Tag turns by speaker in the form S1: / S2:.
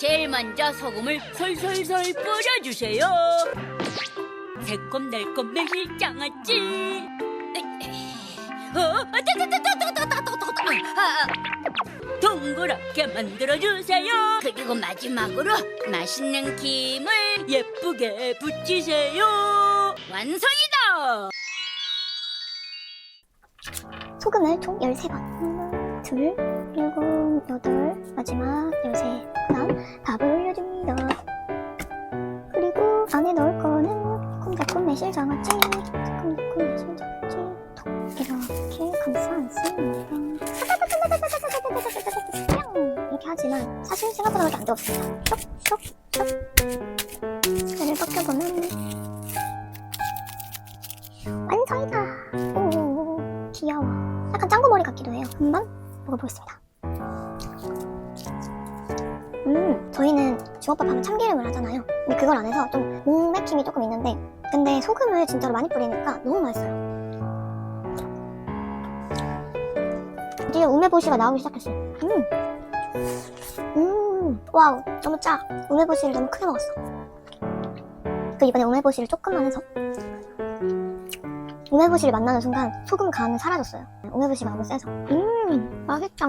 S1: 제일 먼저 소금을 솔솔솔 뿌려주세요. 새콤달콤. 아, 아. 동그랗게 만들어주세요. 그리고 마지막으로 맛있는 김을 예쁘게 붙이세요. 완성이다.
S2: 소금을 총 13번 하나 둘 일곱 여덟 마지막 열세 그 다음 안에 넣을 거는 콩달콤 매실장아찌 콩달콤 매실장아찌. 톡 이렇게 감싸 안습니다 이렇게 하지만 사실 생각보다 그렇게 안 뜨겁습니다. 쏙쏙쏙 얘를 벗겨보면 완성이다. 오 귀여워. 약간 짱구머리 같기도 해요. 한번 먹어보겠습니다 주먹밥 하면 참기름을 하잖아요 근데 그걸 안 해서 좀 목맥힘이 조금 있는데 근데 소금을 진짜로 많이 뿌리니까 너무 맛있어요 드디어 우메보시가 나오기 시작했어요 음. 음 와우 너무 짜 우메보시를 너무 크게 먹었어 그 이번에 우메보시를 조금만 해서 우메보시를 만나는 순간 소금 간은 사라졌어요. 우메보시가 너무 세서. 음, 맛있다.